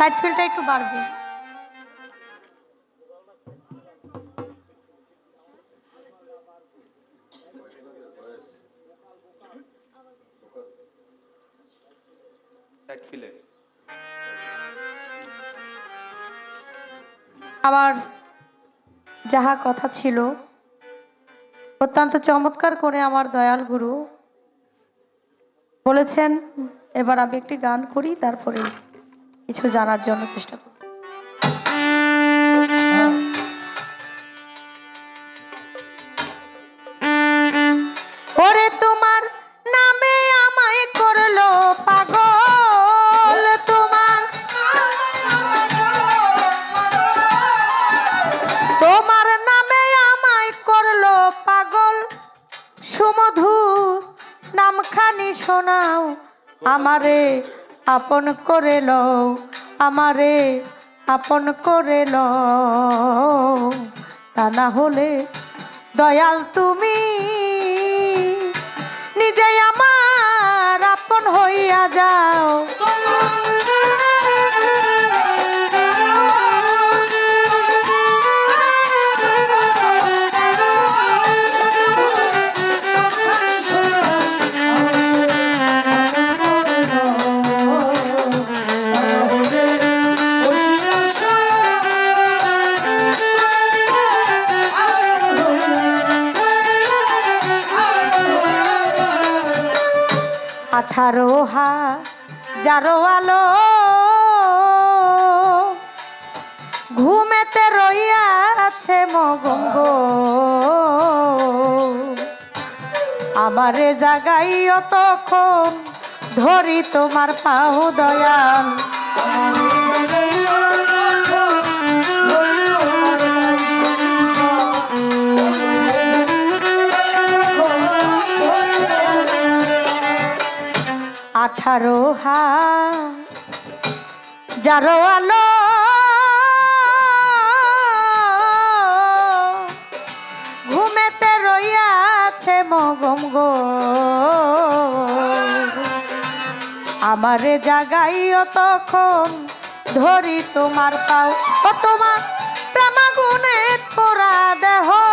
Side ফিলটা একটু বাড়বে। আমার যাহা কথা ছিল অত্যন্ত চমৎকার করে আমার দয়াল গুরু বলেছেন এবার আমি একটি গান করি তারপরে কিছু জানার জন্য চেষ্টা করি ওরে তোমার নামে আমায় করল পাগল। তোমার তোমার নামে আমায় করল পাগল। নামখানি শোনাও, আমারে আপন করে লও। আমারে আপন করে ল তা না হলে দয়াল তুমি নিজে আমার আপন হইয়া যাও। আঠারো হা যারো আলো। ঘুমেতে রইয়া আছে মগঙ্গ আমারে জাগাইও তখন ধরি তোমার পাহু দয়াল। আঠারো হা। যারো আলো। ঘুমেতে রইয়াছে মগম গো। আমারে জাগাইও তখন, ধরি তোমার পাও। ও তোমার প্রেমাগুনে পোড়া দেহ।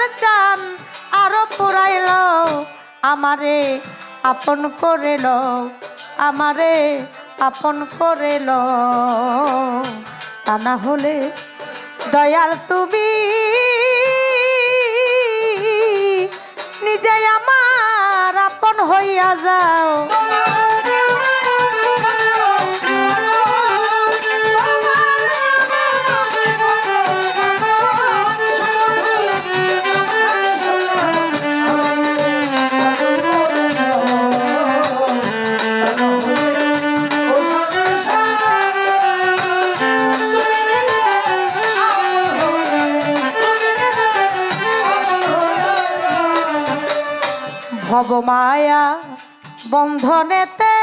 দয়াল চান, আরও পোড়াইল আমারে আপন করে ল আমারে আপন করে ল তা না হলে দয়াল তুমি নিজে আমার আপন হইয়া যাও। ভবমায়া বন্ধনেতে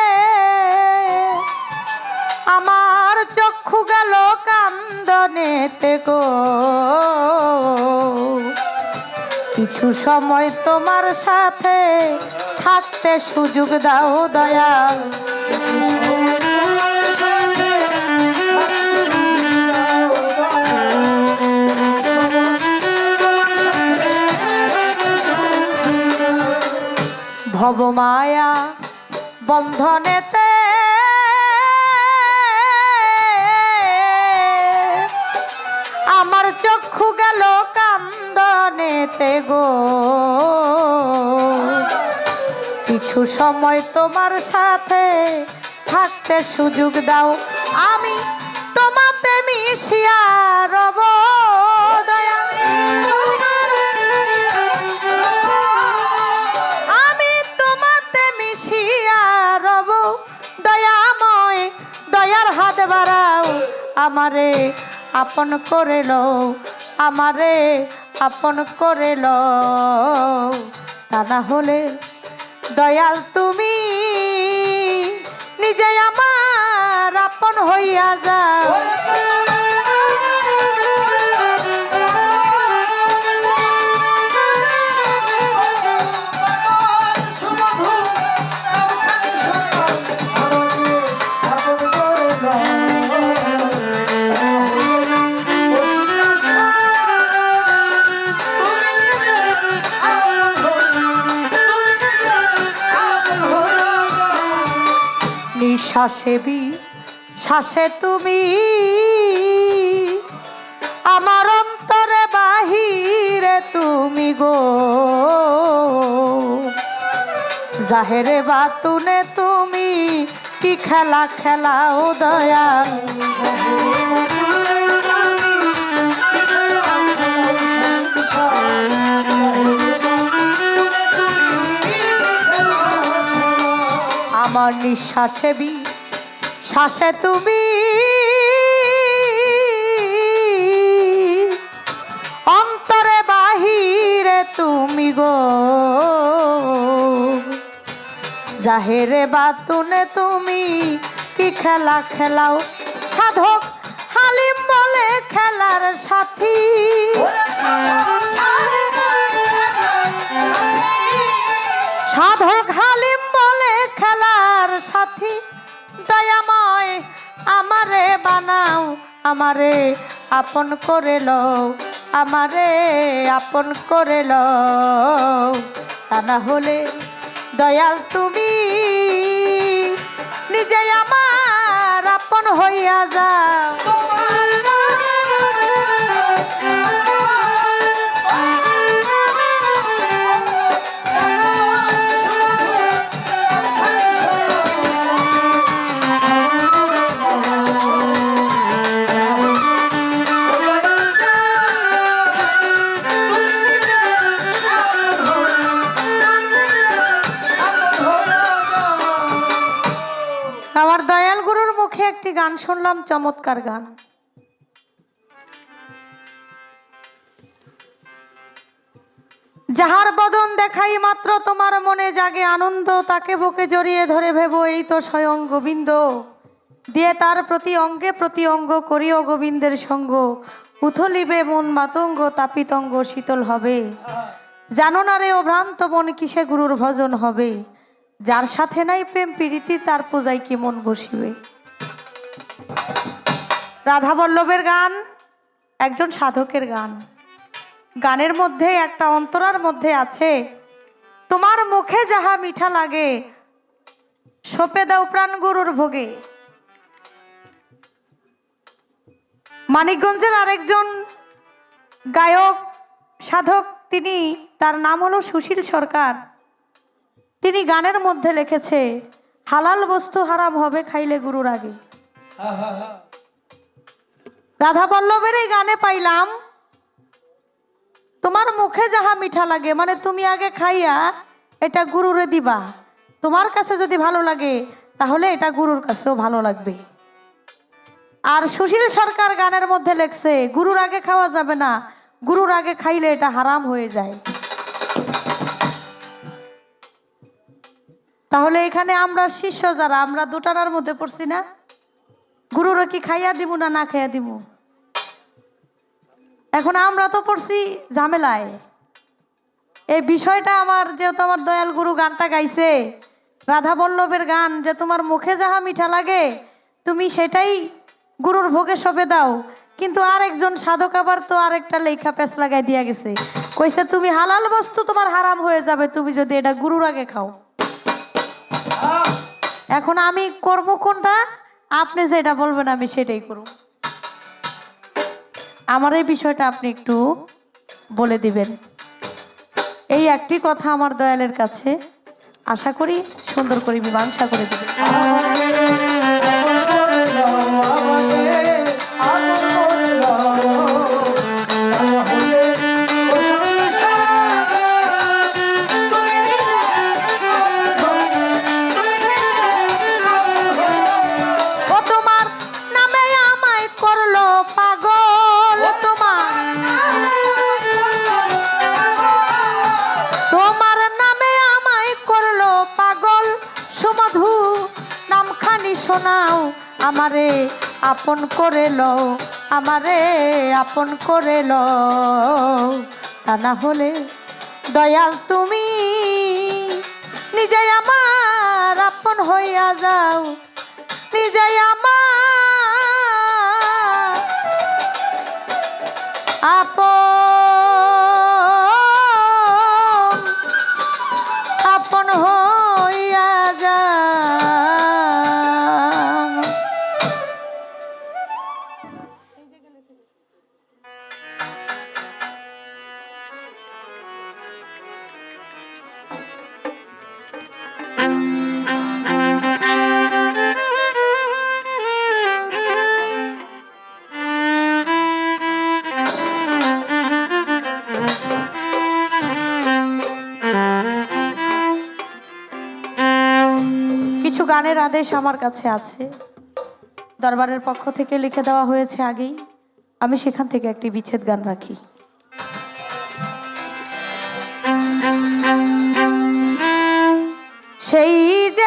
আমার চক্ষু গেল কান্দনেতে গো। কিছু সময় তোমার সাথে থাকতে সুযোগ দাও দয়াল। ভবমায়া বন্ধনেতে। আমার চক্ষু গেল কান্দনেতে গো। কিছু সময় তোমার সাথে থাকতে সুযোগ দাও, আমি তোমাতে মিশিয়া রব, দয়া। দয়ার বাড়াও, আমারে আপন করে লো আমারে আপন করে লো তা না হলে, দয়াল তুমি, নিজে আমার আপন হইয়া যাও। নিঃশ্বাসে বি শ্বাসে তুমি আমার অন্তরে, বাহিরে তুমি গো। জাহেরে বাতুনে তুমি কি খেলা খেলাও দয়াল? আমার নিঃশ্বাসে বি শ্বাসে তুমি অন্তরে, বাহিরে তুমি গো। জাহেরে বাতুনে তুমি কি খেলা খেলাও? সাধক হালিম বলে খেলার সাথী। সাধক হালিম বলে খেলার সাথী। দয়াময় আমারে বানাও, আমারে আপন করে লও, আমারে আপন করে লও। তা না হলে দয়াল তুমি নিজে আমার আপন হইয়া যাও। আমার দয়াল গুরুর মুখে একটি গান শুনলাম, চমৎকার গান। যাহার বদন দেখাই মাত্র তোমার মনে জাগে আনন্দ, তাকে বুকে জড়িয়ে ধরে ভেব এই তো স্বয়ং গোবিন্দ। দিয়ে তার প্রতি অঙ্গে প্রতি অঙ্গ করিও গোবিন্দের সঙ্গ। উথলিবে মন মাতঙ্গ, তাপিতঙ্গ, শীতল হবে। জানো না রে ও ভ্রান্ত মন, কিসে গুরুর ভজন হবে? যার সাথে নাই প্রেম প্রীতি, তার পূজায় কি মন বসিবে? রাধা বল্লভের গান একজন সাধকের গান। গানের মধ্যে একটা অন্তরার মধ্যে আছে, তোমার মুখে যাহা মিঠা লাগে, সোপে দাও প্রাণ গুরুর ভোগে। মানিকগঞ্জের আরেকজন গায়ক, সাধক, তিনি, তার নাম হলো সুশীল সরকার। তিনি গানের মধ্যে লিখেছে, হালাল বস্তু হারাম হবে খাইলে গুরুর আগে। রাধা বল্লভের এই গানে পাইলাম, তোমার মুখে যাহা মিঠা লাগে মানে তুমি আগে খাইয়া এটা গুরুরে দিবা। তোমার কাছে যদি ভালো লাগে, তাহলে এটা গুরুর কাছেও ভালো লাগবে। আর সুশীল সরকার গানের মধ্যে লেখছে, গুরুর আগে খাওয়া যাবে না, গুরুর আগে খাইলে এটা হারাম হয়ে যায়। তাহলে এখানে আমরা শিষ্য যারা, আমরা দুটানার মধ্যে পড়ছি না? গুরুরা কি খাইয়া দিব না না খাইয়া দিব এখন আমরা তো পড়ছি ঝামেলায়। এই বিষয়টা আমার যেহেতু আমার দয়াল গুরু গানটা গাইছে, রাধা বল্লভের গান, যে তোমার মুখে যাহা মিঠা লাগে, তুমি সেটাই গুরুর ভোগে সবে দাও। কিন্তু আর একজন সাধক আবার তো আরেকটা লেখা পেস লাগাই দিয়া গেছে। কইছে, তুমি হালাল বস্তু তোমার হারাম হয়ে যাবে, তুমি যদি এটা গুরুর আগে খাও। এখন আমি করব কোনটা? আপনি যেটা বলবেন, আমি সেটাই করব। আমার এই বিষয়টা আপনি একটু বলে দিবেন। এই একটি কথা আমার দয়ালের কাছে আশা করি সুন্দর করে মীমাংসা করে দিবেন। শোনাও, আমারে আপন করে লও, আমারে আপন করে লও। তা না হলে দয়াল তুমি নিজে আমার আপন হইয়া যাও নিজে আমার আপন গানের আদেশ আমার কাছে আছে। দরবারের পক্ষ থেকে লিখে দেওয়া হয়েছে আগেই, আমি সেখান থেকে একটি বিচ্ছেদ গান রাখি। সেই যে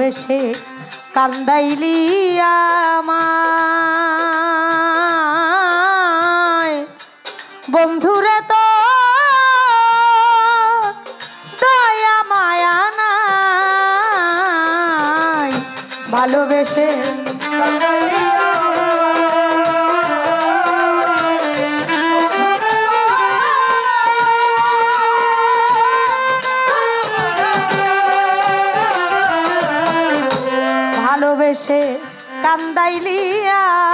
ভালোবেসে কান্দাইলি আমায়। বন্ধুরে তো দয়া মায়া নাই। ভালোবেসে কান্দাইলি আমার